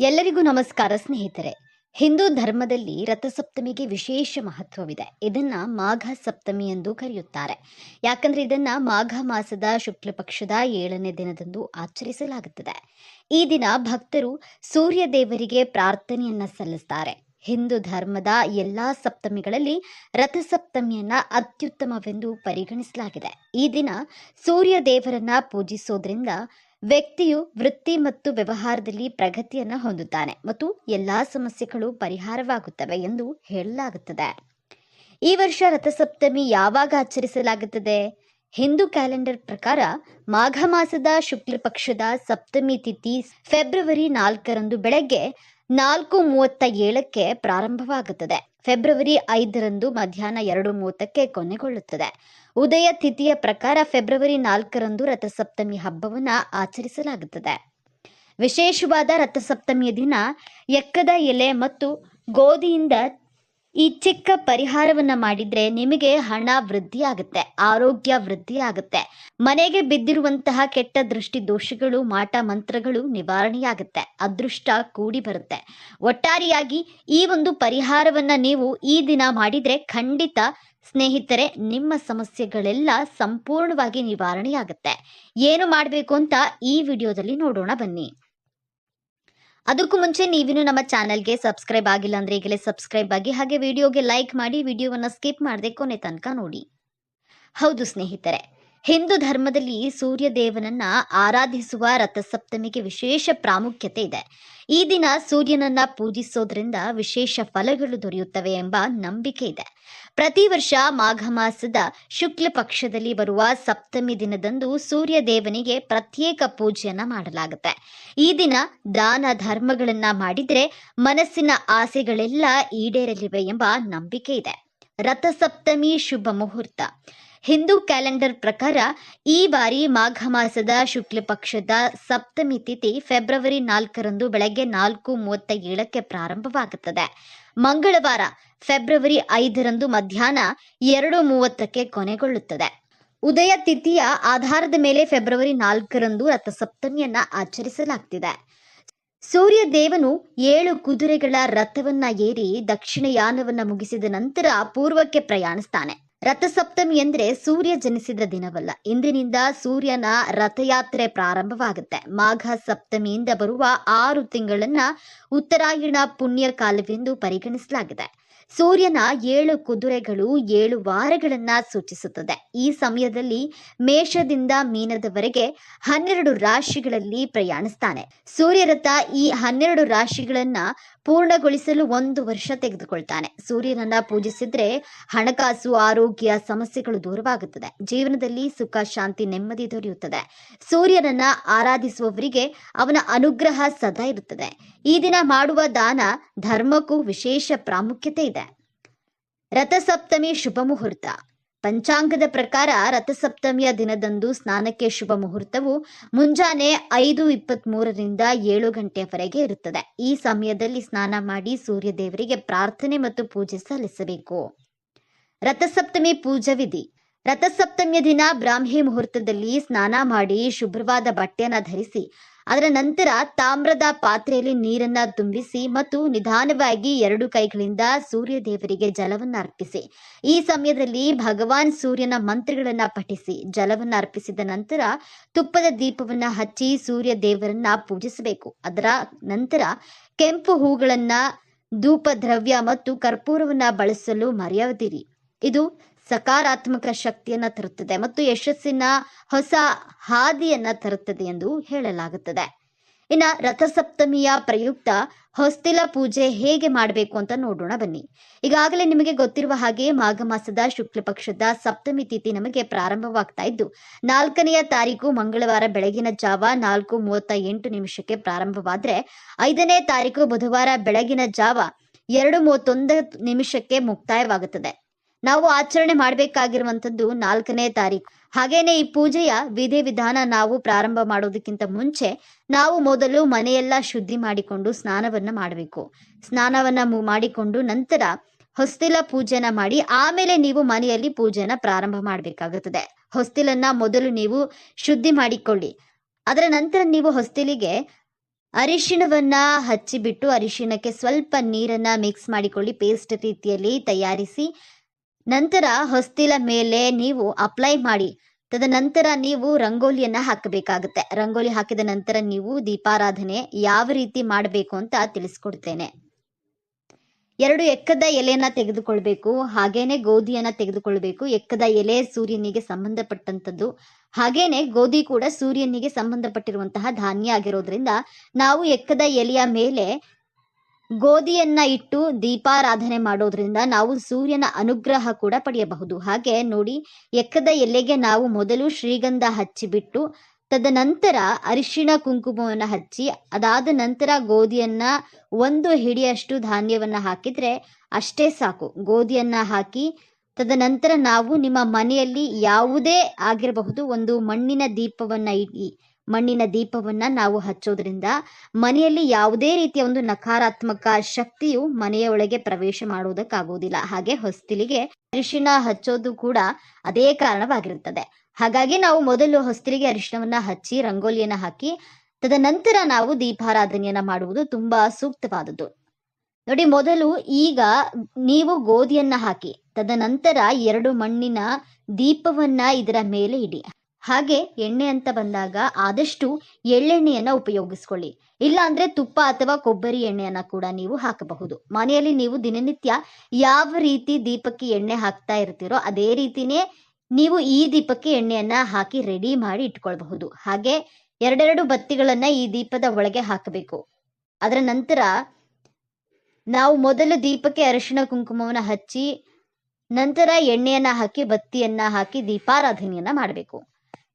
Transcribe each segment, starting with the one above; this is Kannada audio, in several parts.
ಎಲ್ಲರಿಗೂ ನಮಸ್ಕಾರ, ಸ್ನೇಹಿತರೆ. ಹಿಂದೂ ಧರ್ಮದಲ್ಲಿ ರಥಸಪ್ತಮಿಗೆ ವಿಶೇಷ ಮಹತ್ವವಿದೆ. ಇದನ್ನ ಮಾಘ ಸಪ್ತಮಿ ಎಂದು ಕರೆಯುತ್ತಾರೆ. ಯಾಕಂದ್ರೆ ಇದನ್ನ ಮಾಘ ಮಾಸದ ಶುಕ್ಲ ಪಕ್ಷದ ಏಳನೇ ದಿನದಂದು ಆಚರಿಸಲಾಗುತ್ತದೆ. ಈ ದಿನ ಭಕ್ತರು ಸೂರ್ಯ ದೇವರಿಗೆ ಪ್ರಾರ್ಥನೆಯನ್ನ ಸಲ್ಲಿಸ್ತಾರೆ. ಹಿಂದೂ ಧರ್ಮದ ಎಲ್ಲಾ ಸಪ್ತಮಿಗಳಲ್ಲಿ ರಥಸಪ್ತಮಿಯನ್ನ ಅತ್ಯುತ್ತಮವೆಂದು ಪರಿಗಣಿಸಲಾಗಿದೆ. ಈ ದಿನ ಸೂರ್ಯ ದೇವರನ್ನ ಪೂಜಿಸೋದ್ರಿಂದ ವ್ಯಕ್ತಿಯು ವೃತ್ತಿ ಮತ್ತು ವ್ಯವಹಾರದಲ್ಲಿ ಪ್ರಗತಿಯನ್ನು ಹೊಂದುತ್ತಾನೆ ಮತ್ತು ಎಲ್ಲಾ ಸಮಸ್ಯೆಗಳು ಪರಿಹಾರವಾಗುತ್ತವೆ ಎಂದು ಹೇಳಲಾಗುತ್ತದೆ. ಈ ವರ್ಷ ರಥಸಪ್ತಮಿ ಯಾವಾಗ ಆಚರಿಸಲಾಗುತ್ತದೆ? ಹಿಂದೂ ಕ್ಯಾಲೆಂಡರ್ ಪ್ರಕಾರ ಮಾಘ ಮಾಸದ ಶುಕ್ಲ ಪಕ್ಷದ ಸಪ್ತಮಿ ತಿಥಿ ಫೆಬ್ರವರಿ ನಾಲ್ಕರಂದು ಬೆಳಗ್ಗೆ ನಾಲ್ಕು ಮೂವತ್ತ ಏಳಕ್ಕೆ ಪ್ರಾರಂಭವಾಗುತ್ತದೆ. ಫೆಬ್ರವರಿ ಐದರಂದು ಮಧ್ಯಾಹ್ನ ಎರಡು ಮೂವತ್ತಕ್ಕೆ ಕೊನೆಗೊಳ್ಳುತ್ತದೆ. ಉದಯ ತಿಥಿಯ ಪ್ರಕಾರ ಫೆಬ್ರವರಿ ನಾಲ್ಕರಂದು ರಥಸಪ್ತಮಿ ಹಬ್ಬವನ್ನು ಆಚರಿಸಲಾಗುತ್ತದೆ. ವಿಶೇಷವಾದ ರಥಸಪ್ತಮಿಯ ದಿನ ಎಕ್ಕದ ಎಲೆ ಮತ್ತು ಗೋಧಿಯಿಂದ ಈ ಚಿಕ್ಕ ಪರಿಹಾರವನ್ನ ಮಾಡಿದ್ರೆ ನಿಮಗೆ ಹಣ ವೃದ್ಧಿ ಆಗುತ್ತೆ, ಆರೋಗ್ಯ ವೃದ್ಧಿ ಆಗುತ್ತೆ. ಮನೆಗೆ ಬಿದ್ದಿರುವಂತಹ ಕೆಟ್ಟ ದೃಷ್ಟಿ ದೋಷಗಳು, ಮಾಟ ಮಂತ್ರಗಳು ನಿವಾರಣೆಯಾಗುತ್ತೆ, ಅದೃಷ್ಟ ಕೂಡಿ ಬರುತ್ತೆ. ಒಟ್ಟಾರೆಯಾಗಿ ಈ ಒಂದು ಪರಿಹಾರವನ್ನ ನೀವು ಈ ದಿನ ಮಾಡಿದ್ರೆ ಖಂಡಿತ ಸ್ನೇಹಿತರೆ, ನಿಮ್ಮ ಸಮಸ್ಯೆಗಳೆಲ್ಲ ಸಂಪೂರ್ಣವಾಗಿ ನಿವಾರಣೆಯಾಗುತ್ತೆ. ಏನು ಮಾಡಬೇಕು ಅಂತ ಈ ವಿಡಿಯೋದಲ್ಲಿ ನೋಡೋಣ ಬನ್ನಿ. ಅದಕ್ಕೂ ಮುಂಚೆ ನೀವಿನ್ನು ನಮ್ಮ ಚಾನಲ್ಗೆ ಸಬ್ಸ್ಕ್ರೈಬ್ ಆಗಿಲ್ಲ ಅಂದ್ರೆ ಈಗಲೇ ಸಬ್ಸ್ಕ್ರೈಬ್ ಆಗಿ ಹಾಗೆ ವಿಡಿಯೋಗೆ ಲೈಕ್ ಮಾಡಿ ವಿಡಿಯೋವನ್ನು ಸ್ಕಿಪ್ ಮಾಡದೆ ಕೊನೆ ತನಕ ನೋಡಿ. ಹೌದು ಸ್ನೇಹಿತರೆ ಹಿಂದೂ ಧರ್ಮದಲ್ಲಿ ಸೂರ್ಯ ದೇವನನ್ನ ಆರಾಧಿಸುವ ರಥಸಪ್ತಮಿಗೆ ವಿಶೇಷ ಪ್ರಾಮುಖ್ಯತೆ ಇದೆ. ಈ ದಿನ ಸೂರ್ಯನನ್ನ ಪೂಜಿಸೋದ್ರಿಂದ ವಿಶೇಷ ಫಲಗಳು ದೊರೆಯುತ್ತವೆ ಎಂಬ ನಂಬಿಕೆ ಇದೆ. ಪ್ರತಿ ವರ್ಷ ಮಾಘ ಮಾಸದ ಶುಕ್ಲ ಪಕ್ಷದಲ್ಲಿ ಬರುವ ಸಪ್ತಮಿ ದಿನದಂದು ಸೂರ್ಯ ದೇವನಿಗೆ ಪ್ರತ್ಯೇಕ ಪೂಜೆಯನ್ನ ಮಾಡಲಾಗುತ್ತೆ. ಈ ದಿನ ದಾನ ಧರ್ಮಗಳನ್ನ ಮಾಡಿದ್ರೆ ಮನಸ್ಸಿನ ಆಸೆಗಳೆಲ್ಲ ಈಡೇರಲಿವೆ ಎಂಬ ನಂಬಿಕೆ ಇದೆ. ರಥಸಪ್ತಮಿ ಶುಭ ಮುಹೂರ್ತ. ಹಿಂದೂ ಕ್ಯಾಲೆಂಡರ್ ಪ್ರಕಾರ ಈ ಬಾರಿ ಮಾಘ ಮಾಸದ ಶುಕ್ಲ ಪಕ್ಷದ ಸಪ್ತಮಿ ತಿಥಿ ಫೆಬ್ರವರಿ ನಾಲ್ಕರಂದು ಬೆಳಗ್ಗೆ ನಾಲ್ಕು ಮೂವತ್ತ ಏಳಕ್ಕೆ ಪ್ರಾರಂಭವಾಗುತ್ತದೆ. ಮಂಗಳವಾರ ಫೆಬ್ರವರಿ ಐದರಂದು ಮಧ್ಯಾಹ್ನ ಎರಡು ಮೂವತ್ತಕ್ಕೆ ಕೊನೆಗೊಳ್ಳುತ್ತದೆ. ಉದಯ ತಿಥಿಯ ಆಧಾರದ ಮೇಲೆ ಫೆಬ್ರವರಿ ನಾಲ್ಕರಂದು ರಥಸಪ್ತಮಿಯನ್ನ ಆಚರಿಸಲಾಗ್ತಿದೆ. ಸೂರ್ಯ ದೇವನು ಏಳು ಕುದುರೆಗಳ ರಥವನ್ನ ಏರಿ ದಕ್ಷಿಣ ಯಾನವನ್ನ ಮುಗಿಸಿದ ನಂತರ ಪೂರ್ವಕ್ಕೆ ಪ್ರಯಾಣಿಸ್ತಾನೆ. ರಥಸಪ್ತಮಿ ಅಂದ್ರೆ ಸೂರ್ಯ ಜನಿಸಿದ ದಿನವಲ್ಲ. ಇಂದಿನಿಂದ ಸೂರ್ಯನ ರಥಯಾತ್ರೆ ಪ್ರಾರಂಭವಾಗುತ್ತೆ. ಮಾಘ ಸಪ್ತಮಿಯಿಂದ ಬರುವ ಆರು ತಿಂಗಳನ್ನ ಉತ್ತರಾಯಣ ಪುಣ್ಯ ಕಾಲವೆಂದು ಪರಿಗಣಿಸಲಾಗಿದೆ. ಸೂರ್ಯನ ಏಳು ಕುದುರೆಗಳು ಏಳು ವಾರಗಳನ್ನ ಸೂಚಿಸುತ್ತದೆ. ಈ ಸಮಯದಲ್ಲಿ ಮೇಷದಿಂದ ಮೀನದವರೆಗೆ ಹನ್ನೆರಡು ರಾಶಿಗಳಲ್ಲಿ ಪ್ರಯಾಣಿಸ್ತಾನೆ. ಸೂರ್ಯರಥ ಈ ಹನ್ನೆರಡು ರಾಶಿಗಳನ್ನ ಪೂರ್ಣಗೊಳಿಸಲು ಒಂದು ವರ್ಷ ತೆಗೆದುಕೊಳ್ತಾನೆ. ಸೂರ್ಯನನ್ನ ಪೂಜಿಸಿದ್ರೆ ಹಣಕಾಸು, ಆರೋಗ್ಯ ಸಮಸ್ಯೆಗಳು ದೂರವಾಗುತ್ತದೆ. ಜೀವನದಲ್ಲಿ ಸುಖ, ಶಾಂತಿ, ನೆಮ್ಮದಿ ದೊರೆಯುತ್ತದೆ. ಸೂರ್ಯನನ್ನ ಆರಾಧಿಸುವವರಿಗೆ ಅವನ ಅನುಗ್ರಹ ಸದಾ ಇರುತ್ತದೆ. ಈ ದಿನ ಮಾಡುವ ದಾನ ಧರ್ಮಕ್ಕೂ ವಿಶೇಷ ಪ್ರಾಮುಖ್ಯತೆ ಇದೆ. ರಥಸಪ್ತಮಿ ಶುಭ ಮುಹೂರ್ತ. ಪಂಚಾಂಗದ ಪ್ರಕಾರ ರಥಸಪ್ತಮಿಯ ದಿನದಂದು ಸ್ನಾನಕ್ಕೆ ಶುಭ ಮುಹೂರ್ತವು ಮುಂಜಾನೆ ಐದು ಇಪ್ಪತ್ತ್ ಮೂರರಿಂದ ಏಳು ಗಂಟೆಯವರೆಗೆ ಇರುತ್ತದೆ. ಈ ಸಮಯದಲ್ಲಿ ಸ್ನಾನ ಮಾಡಿ ಸೂರ್ಯ ದೇವರಿಗೆ ಪ್ರಾರ್ಥನೆ ಮತ್ತು ಪೂಜೆ ಸಲ್ಲಿಸಬೇಕು. ರಥಸಪ್ತಮಿ ಪೂಜಾ ವಿಧಿ. ರಥಸಪ್ತಮಿಯ ದಿನ ಬ್ರಾಹ್ಮಿ ಮುಹೂರ್ತದಲ್ಲಿ ಸ್ನಾನ ಮಾಡಿ ಶುಭ್ರವಾದ ಬಟ್ಟೆಯನ್ನು ಧರಿಸಿ ಅದರ ನಂತರ ತಾಮ್ರದ ಪಾತ್ರೆಯಲ್ಲಿ ನೀರನ್ನ ತುಂಬಿಸಿ ಮತ್ತು ನಿಧಾನವಾಗಿ ಎರಡು ಕೈಗಳಿಂದ ಸೂರ್ಯ ದೇವರಿಗೆ ಜಲವನ್ನ ಅರ್ಪಿಸಿ. ಈ ಸಮಯದಲ್ಲಿ ಭಗವಾನ್ ಸೂರ್ಯನ ಮಂತ್ರಗಳನ್ನ ಪಠಿಸಿ, ಜಲವನ್ನು ಅರ್ಪಿಸಿದ ನಂತರ ತುಪ್ಪದ ದೀಪವನ್ನ ಹಚ್ಚಿ ಸೂರ್ಯ ದೇವರನ್ನ ಪೂಜಿಸಬೇಕು. ಅದರ ನಂತರ ಕೆಂಪು ಹೂಗಳನ್ನ ಧೂಪ ದ್ರವ್ಯ ಮತ್ತು ಕರ್ಪೂರವನ್ನ ಬಳಸಲು ಮರೆಯದಿರಿ. ಇದು ಸಕಾರಾತ್ಮಕ ಶಕ್ತಿಯನ್ನು ತರುತ್ತದೆ ಮತ್ತು ಯಶಸ್ಸಿನ ಹೊಸ ಹಾದಿಯನ್ನು ತರುತ್ತದೆ ಎಂದು ಹೇಳಲಾಗುತ್ತದೆ. ಇನ್ನು ರಥಸಪ್ತಮಿಯ ಪ್ರಯುಕ್ತ ಹೊಸ್ತಿಲ ಪೂಜೆ ಹೇಗೆ ಮಾಡಬೇಕು ಅಂತ ನೋಡೋಣ ಬನ್ನಿ. ಈಗಾಗಲೇ ನಿಮಗೆ ಗೊತ್ತಿರುವ ಹಾಗೆ ಮಾಘ ಮಾಸದ ಶುಕ್ಲ ಪಕ್ಷದ ಸಪ್ತಮಿ ತಿಥಿ ನಮಗೆ ಪ್ರಾರಂಭವಾಗ್ತಾ ಇದ್ದು, ನಾಲ್ಕನೆಯ ತಾರೀಕು ಮಂಗಳವಾರ ಬೆಳಗಿನ ಜಾವ ನಾಲ್ಕು ಮೂವತ್ತ ಎಂಟು ನಿಮಿಷಕ್ಕೆ ಪ್ರಾರಂಭವಾದರೆ, ಐದನೇ ತಾರೀಕು ಬುಧವಾರ ಬೆಳಗಿನ ಜಾವ ಎರಡು ಮೂವತ್ತೊಂದು ನಿಮಿಷಕ್ಕೆ ಮುಕ್ತಾಯವಾಗುತ್ತದೆ. ನಾವು ಆಚರಣೆ ಮಾಡಬೇಕಾಗಿರುವಂಥದ್ದು ನಾಲ್ಕನೇ ತಾರೀಕು. ಹಾಗೇನೆ ಈ ಪೂಜೆಯ ವಿಧಿ ವಿಧಾನ ನಾವು ಪ್ರಾರಂಭ ಮಾಡೋದಕ್ಕಿಂತ ಮುಂಚೆ ನಾವು ಮೊದಲು ಮನೆಯೆಲ್ಲ ಶುದ್ಧಿ ಮಾಡಿಕೊಂಡು ಸ್ನಾನವನ್ನ ಮಾಡಬೇಕು. ಸ್ನಾನವನ್ನ ಮಾಡಿಕೊಂಡು ನಂತರ ಹೊಸ್ತಿಲ ಪೂಜೆನ ಮಾಡಿ ಆಮೇಲೆ ನೀವು ಮನೆಯಲ್ಲಿ ಪೂಜೆನ ಪ್ರಾರಂಭ ಮಾಡಬೇಕಾಗುತ್ತದೆ. ಹೊಸ್ತಿಲನ್ನ ಮೊದಲು ನೀವು ಶುದ್ಧಿ ಮಾಡಿಕೊಳ್ಳಿ. ಅದರ ನಂತರ ನೀವು ಹೊಸ್ತಿಲಿಗೆ ಅರಿಶಿಣವನ್ನ ಹಚ್ಚಿಬಿಟ್ಟು ಅರಿಶಿಣಕ್ಕೆ ಸ್ವಲ್ಪ ನೀರನ್ನ ಮಿಕ್ಸ್ ಮಾಡಿಕೊಳ್ಳಿ ಪೇಸ್ಟ್ ರೀತಿಯಲ್ಲಿ ತಯಾರಿಸಿ ನಂತರ ಹೊಸ್ತಿಲ ಮೇಲೆ ನೀವು ಅಪ್ಲೈ ಮಾಡಿ. ತದನಂತರ ನೀವು ರಂಗೋಲಿಯನ್ನ ಹಾಕಬೇಕಾಗುತ್ತೆ. ರಂಗೋಲಿ ಹಾಕಿದ ನಂತರ ನೀವು ದೀಪಾರಾಧನೆ ಯಾವ ರೀತಿ ಮಾಡಬೇಕು ಅಂತ ತಿಳಿಸ್ಕೊಡ್ತೇನೆ. ಎರಡು ಎಕ್ಕದ ಎಲೆಯನ್ನ ತೆಗೆದುಕೊಳ್ಬೇಕು, ಹಾಗೇನೆ ಗೋಧಿಯನ್ನ ತೆಗೆದುಕೊಳ್ಬೇಕು. ಎಕ್ಕದ ಎಲೆ ಸೂರ್ಯನಿಗೆ ಸಂಬಂಧಪಟ್ಟಂತದ್ದು ಹಾಗೇನೆ ಗೋಧಿ ಕೂಡ ಸೂರ್ಯನಿಗೆ ಸಂಬಂಧಪಟ್ಟಿರುವಂತಹ ಧಾನ್ಯ ಆಗಿರೋದ್ರಿಂದ ನಾವು ಎಕ್ಕದ ಎಲೆಯ ಮೇಲೆ ಗೋಧಿಯನ್ನ ಇಟ್ಟು ದೀಪಾರಾಧನೆ ಮಾಡೋದ್ರಿಂದ ನಾವು ಸೂರ್ಯನ ಅನುಗ್ರಹ ಕೂಡ ಪಡೆಯಬಹುದು. ಹಾಗೆ ನೋಡಿ, ಎಕ್ಕದ ಎಲೆಗೆ ನಾವು ಮೊದಲು ಶ್ರೀಗಂಧ ಹಚ್ಚಿಬಿಟ್ಟು, ತದನಂತರ ಅರಿಶಿಣ ಕುಂಕುಮವನ್ನು ಹಚ್ಚಿ, ಅದಾದ ನಂತರ ಗೋಧಿಯನ್ನ ಒಂದು ಹಿಡಿಯಷ್ಟು ಧಾನ್ಯವನ್ನು ಹಾಕಿದ್ರೆ ಅಷ್ಟೇ ಸಾಕು. ಗೋಧಿಯನ್ನ ಹಾಕಿ, ತದನಂತರ ನಾವು ನಿಮ್ಮ ಮನೆಯಲ್ಲಿ ಯಾವುದೇ ಆಗಿರಬಹುದು, ಒಂದು ಮಣ್ಣಿನ ದೀಪವನ್ನ ಇಡಿ ಮಣ್ಣಿನ ದೀಪವನ್ನ ನಾವು ಹಚ್ಚೋದ್ರಿಂದ ಮನೆಯಲ್ಲಿ ಯಾವುದೇ ರೀತಿಯ ಒಂದು ನಕಾರಾತ್ಮಕ ಶಕ್ತಿಯು ಮನೆಯ ಒಳಗೆ ಪ್ರವೇಶ ಮಾಡುವುದಕ್ಕಾಗುವುದಿಲ್ಲ ಹಾಗೆ ಹೊಸ್ತಿಲಿಗೆ ಅರಿಶಿನ ಹಚ್ಚೋದು ಕೂಡ ಅದೇ ಕಾರಣವಾಗಿರುತ್ತದೆ. ಹಾಗಾಗಿ ನಾವು ಮೊದಲು ಹೊಸ್ತಿಲಿಗೆ ಅರಿಶಿನವನ್ನ ಹಚ್ಚಿ, ರಂಗೋಲಿಯನ್ನ ಹಾಕಿ, ತದನಂತರ ನಾವು ದೀಪಾರಾಧನೆಯನ್ನ ಮಾಡುವುದು ತುಂಬಾ ಸೂಕ್ತವಾದದ್ದು. ನೋಡಿ, ಮೊದಲು ಈಗ ನೀವು ಗೋಧಿಯನ್ನ ಹಾಕಿ, ತದನಂತರ ಎರಡು ಮಣ್ಣಿನ ದೀಪವನ್ನ ಇದರ ಮೇಲೆ ಇಡಿ. ಹಾಗೆ ಎಣ್ಣೆ ಅಂತ ಬಂದಾಗ ಆದಷ್ಟು ಎಳ್ಳೆಣ್ಣೆಯನ್ನ ಉಪಯೋಗಿಸ್ಕೊಳ್ಳಿ. ಇಲ್ಲ ಅಂದ್ರೆ ತುಪ್ಪ ಅಥವಾ ಕೊಬ್ಬರಿ ಎಣ್ಣೆಯನ್ನ ಕೂಡ ನೀವು ಹಾಕಬಹುದು. ಮನೆಯಲ್ಲಿ ನೀವು ದಿನನಿತ್ಯ ಯಾವ ರೀತಿ ದೀಪಕ್ಕೆ ಎಣ್ಣೆ ಹಾಕ್ತಾ ಇರ್ತೀರೋ ಅದೇ ರೀತಿನೇ ನೀವು ಈ ದೀಪಕ್ಕೆ ಎಣ್ಣೆಯನ್ನ ಹಾಕಿ ರೆಡಿ ಮಾಡಿ ಇಟ್ಕೊಳ್ಬಹುದು. ಹಾಗೆ ಎರಡೆರಡು ಬತ್ತಿಗಳನ್ನ ಈ ದೀಪದ ಒಳಗೆ ಹಾಕಬೇಕು. ಅದರ ನಂತರ ನಾವು ಮೊದಲು ದೀಪಕ್ಕೆ ಅರಿಶಿಣ ಕುಂಕುಮವನ್ನ ಹಚ್ಚಿ ನಂತರ ಎಣ್ಣೆಯನ್ನ ಹಾಕಿ ಬತ್ತಿಯನ್ನ ಹಾಕಿ ದೀಪಾರಾಧನೆಯನ್ನ ಮಾಡಬೇಕು.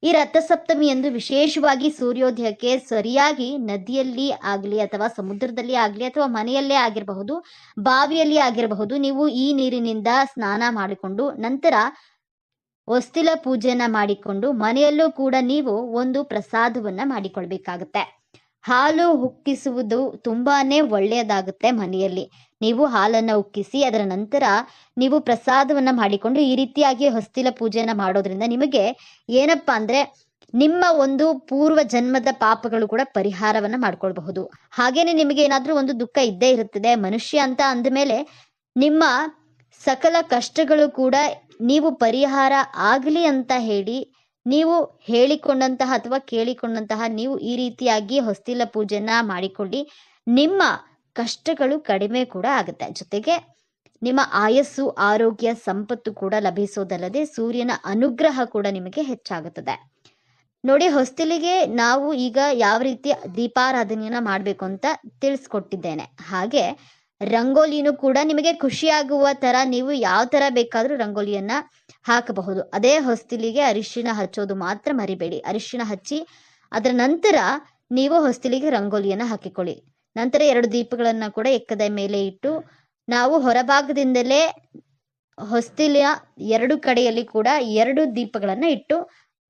ಈ ರಥಸಪ್ತಮಿಯಂದು ವಿಶೇಷವಾಗಿ ಸೂರ್ಯೋದಯಕ್ಕೆ ಸರಿಯಾಗಿ ನದಿಯಲ್ಲಿ ಆಗಲಿ ಅಥವಾ ಸಮುದ್ರದಲ್ಲಿ ಆಗಲಿ ಅಥವಾ ಮನೆಯಲ್ಲೇ ಆಗಿರಬಹುದು, ಬಾವಿಯಲ್ಲಿ ಆಗಿರಬಹುದು, ನೀವು ಈ ನೀರಿನಿಂದ ಸ್ನಾನ ಮಾಡಿಕೊಂಡು ನಂತರ ಹೊಸ್ತಿಲ ಪೂಜೆಯನ್ನು ಮಾಡಿಕೊಂಡು ಮನೆಯಲ್ಲೂ ಕೂಡ ನೀವು ಒಂದು ಪ್ರಸಾದವನ್ನ ಮಾಡಿಕೊಳ್ಬೇಕಾಗುತ್ತೆ. ಹಾಲು ಉಕ್ಕಿಸುವುದು ತುಂಬಾನೇ ಒಳ್ಳೆಯದಾಗುತ್ತೆ ಮನೆಯಲ್ಲಿ. ನೀವು ಹಾಲನ್ನು ಉಕ್ಕಿಸಿ, ಅದರ ನಂತರ ನೀವು ಪ್ರಸಾದವನ್ನ ಮಾಡಿಕೊಂಡು ಈ ರೀತಿಯಾಗಿ ಹೊಸ್ತಿಲ ಪೂಜೆಯನ್ನು ಮಾಡೋದ್ರಿಂದ ನಿಮಗೆ ಏನಪ್ಪಾ ಅಂದ್ರೆ ನಿಮ್ಮ ಒಂದು ಪೂರ್ವ ಜನ್ಮದ ಪಾಪಗಳು ಕೂಡ ಪರಿಹಾರವನ್ನ ಮಾಡ್ಕೊಳ್ಬಹುದು. ಹಾಗೇನೆ ನಿಮಗೆ ಏನಾದರೂ ಒಂದು ದುಃಖ ಇದ್ದೇ ಇರುತ್ತದೆ, ಮನುಷ್ಯ ಅಂತ ಅಂದಮೇಲೆ ನಿಮ್ಮ ಸಕಲ ಕಷ್ಟಗಳು ಕೂಡ ನೀವು ಪರಿಹಾರ ಆಗಲಿ ಅಂತ ಹೇಳಿ ನೀವು ಹೇಳಿಕೊಂಡಂತಹ ಅಥವಾ ಕೇಳಿಕೊಂಡಂತಹ ನೀವು ಈ ರೀತಿಯಾಗಿ ಹೊಸ್ತಿಲ ಪೂಜೆನ ಮಾಡಿಕೊಳ್ಳಿ ನಿಮ್ಮ ಕಷ್ಟಗಳು ಕಡಿಮೆ ಕೂಡ ಆಗುತ್ತೆ. ಜೊತೆಗೆ ನಿಮ್ಮ ಆಯಸ್ಸು, ಆರೋಗ್ಯ, ಸಂಪತ್ತು ಕೂಡ ಲಭಿಸೋದಲ್ಲದೆ ಸೂರ್ಯನ ಅನುಗ್ರಹ ಕೂಡ ನಿಮಗೆ ಹೆಚ್ಚಾಗುತ್ತದೆ. ನೋಡಿ, ಹೊಸ್ತಿಲಿಗೆ ನಾವು ಈಗ ಯಾವ ರೀತಿ ದೀಪಾರಾಧನೆಯನ್ನ ಮಾಡಬೇಕು ಅಂತ ತಿಳಿಸ್ಕೊಟ್ಟಿದ್ದೇನೆ. ಹಾಗೆ ರಂಗೋಲಿನೂ ಕೂಡ ನಿಮಗೆ ಖುಷಿಯಾಗುವ ತರ ನೀವು ಯಾವ ತರ ಬೇಕಾದರೂ ರಂಗೋಲಿಯನ್ನ ಹಾಕಬಹುದು. ಅದೇ ಹೊಸ್ತಿಲಿಗೆ ಅರಿಶಿಣ ಹಚ್ಚೋದು ಮಾತ್ರ ಮರಿಬೇಡಿ. ಅರಿಶಿಣ ಹಚ್ಚಿ ಅದರ ನಂತರ ನೀವು ಹೊಸ್ತಿಲಿಗೆ ರಂಗೋಲಿಯನ್ನ ಹಾಕಿಕೊಳ್ಳಿ. ನಂತರ ಎರಡು ದೀಪಗಳನ್ನ ಕೂಡ ಎಕ್ಕದ ಮೇಲೆ ಇಟ್ಟು ನಾವು ಹೊರಭಾಗದಿಂದಲೇ ಹೊಸ್ತಿಲಿಯ ಎರಡು ಕಡೆಯಲ್ಲಿ ಕೂಡ ಎರಡು ದೀಪಗಳನ್ನ ಇಟ್ಟು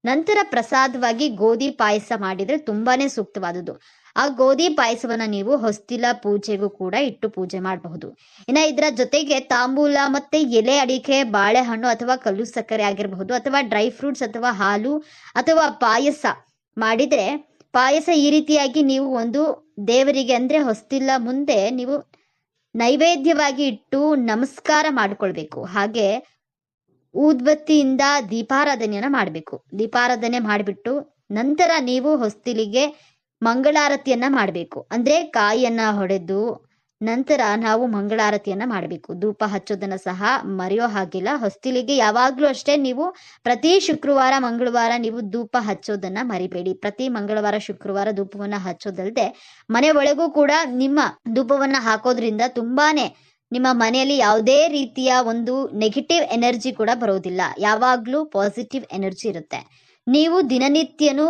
ನಂತರ ಪ್ರಸಾದವಾಗಿ ಗೋಧಿ ಪಾಯಸ ಮಾಡಿದರೆ ತುಂಬಾನೇ ಸೂಕ್ತವಾದದ್ದು. ಆ ಗೋಧಿ ಪಾಯಸವನ್ನ ನೀವು ಹೊಸ್ತಿಲ ಪೂಜೆಗೂ ಕೂಡ ಇಟ್ಟು ಪೂಜೆ ಮಾಡಬಹುದು. ಇನ್ನ ಇದರ ಜೊತೆಗೆ ತಾಂಬೂಲ ಮತ್ತೆ ಎಲೆ ಅಡಿಕೆ, ಬಾಳೆಹಣ್ಣು ಅಥವಾ ಕಲ್ಲು ಸಕ್ಕರೆ ಆಗಿರಬಹುದು, ಅಥವಾ ಡ್ರೈ ಫ್ರೂಟ್ಸ್ ಅಥವಾ ಹಾಲು ಅಥವಾ ಪಾಯಸ ಮಾಡಿದ್ರೆ ಪಾಯಸ ಈ ರೀತಿಯಾಗಿ ನೀವು ಒಂದು ದೇವರಿಗೆ ಅಂದ್ರೆ ಹೊಸ್ತಿಲ್ಲ ಮುಂದೆ ನೀವು ನೈವೇದ್ಯವಾಗಿ ಇಟ್ಟು ನಮಸ್ಕಾರ ಮಾಡಿಕೊಳ್ಬೇಕು. ಹಾಗೆ ಊದ್ಬತ್ತಿಯಿಂದ ದೀಪಾರಾಧನೆಯನ್ನ ಮಾಡಬೇಕು. ದೀಪಾರಾಧನೆ ಮಾಡಿಬಿಟ್ಟು ನಂತರ ನೀವು ಹೊಸ್ತಿಲಿಗೆ ಮಂಗಳಾರತಿಯನ್ನ ಮಾಡಬೇಕು. ಅಂದ್ರೆ ಕಾಯಿಯನ್ನ ಹೊಡೆದು ನಂತರ ನಾವು ಮಂಗಳಾರತಿಯನ್ನ ಮಾಡಬೇಕು. ಧೂಪ ಹಚ್ಚೋದನ್ನ ಸಹ ಮರೆಯೋ ಹಾಗಿಲ್ಲ. ಹೊಸ್ತಿಲಿಗೆ ಯಾವಾಗಲೂ ಅಷ್ಟೇ ನೀವು ಪ್ರತಿ ಶುಕ್ರವಾರ, ಮಂಗಳವಾರ ನೀವು ಧೂಪ ಹಚ್ಚೋದನ್ನ ಮರಿಬೇಡಿ. ಪ್ರತಿ ಮಂಗಳವಾರ, ಶುಕ್ರವಾರ ಧೂಪವನ್ನ ಹಚ್ಚೋದಲ್ಲದೆ ಮನೆ ಒಳಗೂ ಕೂಡ ನಿಮ್ಮ ಧೂಪವನ್ನ ಹಾಕೋದ್ರಿಂದ ತುಂಬಾನೇ ನಿಮ್ಮ ಮನೆಯಲ್ಲಿ ಯಾವುದೇ ರೀತಿಯ ಒಂದು ನೆಗೆಟಿವ್ ಎನರ್ಜಿ ಕೂಡ ಬರೋದಿಲ್ಲ. ಯಾವಾಗಲೂ ಪಾಸಿಟಿವ್ ಎನರ್ಜಿ ಇರುತ್ತೆ. ನೀವು ದಿನನಿತ್ಯನೂ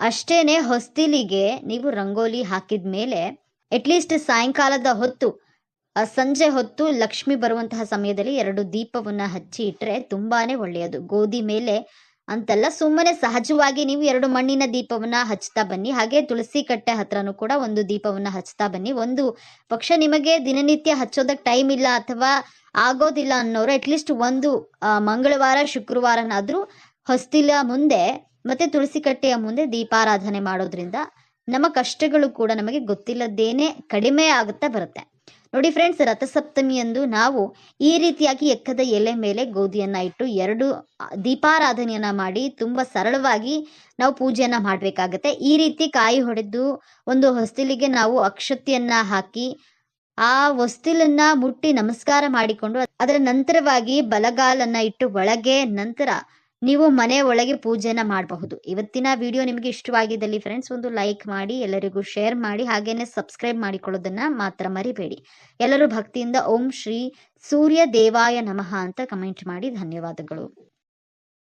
ಅಷ್ಟೇನೆ ಹೊಸ್ತಿಲಿಗೆ ನೀವು ರಂಗೋಲಿ ಹಾಕಿದ ಮೇಲೆ ಅಟ್ಲೀಸ್ಟ್ ಸಾಯಂಕಾಲದ ಹೊತ್ತು ಸಂಜೆ ಹೊತ್ತು ಲಕ್ಷ್ಮಿ ಬರುವಂತಹ ಸಮಯದಲ್ಲಿ ಎರಡು ದೀಪವನ್ನ ಹಚ್ಚಿ ಇಟ್ರೆ ತುಂಬಾನೇ ಒಳ್ಳೆಯದು. ಗೋಧಿ ಮೇಲೆ ಅಂತಲ್ಲ ಸುಮ್ಮನೆ ಸಹಜವಾಗಿ ನೀವು ಎರಡು ಮಣ್ಣಿನ ದೀಪವನ್ನ ಹಚ್ತಾ ಬನ್ನಿ. ಹಾಗೆ ತುಳಸಿ ಕಟ್ಟೆ ಹತ್ರನೂ ಕೂಡ ಒಂದು ದೀಪವನ್ನ ಹಚ್ತಾ ಬನ್ನಿ. ಒಂದು ಪಕ್ಷ ನಿಮಗೆ ದಿನನಿತ್ಯ ಹಚ್ಚೋದಕ್ಕೆ ಟೈಮ್ ಇಲ್ಲ ಅಥವಾ ಆಗೋದಿಲ್ಲ ಅನ್ನೋರು ಅಟ್ಲೀಸ್ಟ್ ಒಂದು ಮಂಗಳವಾರ ಶುಕ್ರವಾರನಾದರೂ ಹೊಸ್ತಿಲ ಮುಂದೆ ಮತ್ತೆ ತುಳಸಿ ಕಟ್ಟೆಯ ಮುಂದೆ ದೀಪಾರಾಧನೆ ಮಾಡೋದ್ರಿಂದ ನಮ್ಮ ಕಷ್ಟಗಳು ಕೂಡ ನಮಗೆ ಗೊತ್ತಿಲ್ಲದೇನೆ ಕಡಿಮೆ ಆಗುತ್ತಾ ಬರುತ್ತೆ. ನೋಡಿ ಫ್ರೆಂಡ್ಸ್ ರಥಸಪ್ತಮಿಯಂದು ನಾವು ಈ ರೀತಿಯಾಗಿ ಎಕ್ಕದ ಎಲೆ ಮೇಲೆ ಗೋಧಿಯನ್ನ ಇಟ್ಟು ಎರಡು ದೀಪಾರಾಧನೆಯನ್ನ ಮಾಡಿ ತುಂಬ ಸರಳವಾಗಿ ನಾವು ಪೂಜೆಯನ್ನ ಮಾಡಬೇಕಾಗತ್ತೆ. ಈ ರೀತಿ ಕಾಯಿ ಹೊಡೆದು ಒಂದು ಹೊಸ್ತಿಲಿಗೆ ನಾವು ಅಕ್ಷತೆಯನ್ನ ಹಾಕಿ, ಆ ಹೊಸ್ತಿಲನ್ನ ಮುಟ್ಟಿ ನಮಸ್ಕಾರ ಮಾಡಿಕೊಂಡು ಅದರ ನಂತರವಾಗಿ ಬಲಗಾಲನ್ನ ಇಟ್ಟು ಒಳಗೆ ನಂತರ ನೀವು ಮನೆ ಒಳಗೆ ಪೂಜೆನ ಮಾಡಬಹುದು. ಇವತ್ತಿನ ವಿಡಿಯೋ ನಿಮಗೆ ಇಷ್ಟವಾಗಿದ್ದಲ್ಲಿ ಫ್ರೆಂಡ್ಸ್ ಒಂದು ಲೈಕ್ ಮಾಡಿ, ಎಲ್ಲರಿಗೂ ಶೇರ್ ಮಾಡಿ, ಹಾಗೇನೆ ಸಬ್ಸ್ಕ್ರೈಬ್ ಮಾಡಿಕೊಳ್ಳೋದನ್ನ ಮಾತ್ರ ಮರಿಬೇಡಿ. ಎಲ್ಲರೂ ಭಕ್ತಿಯಿಂದ ಓಂ ಶ್ರೀ ಸೂರ್ಯ ದೇವಾಯ ನಮಃ ಅಂತ ಕಮೆಂಟ್ ಮಾಡಿ. ಧನ್ಯವಾದಗಳು.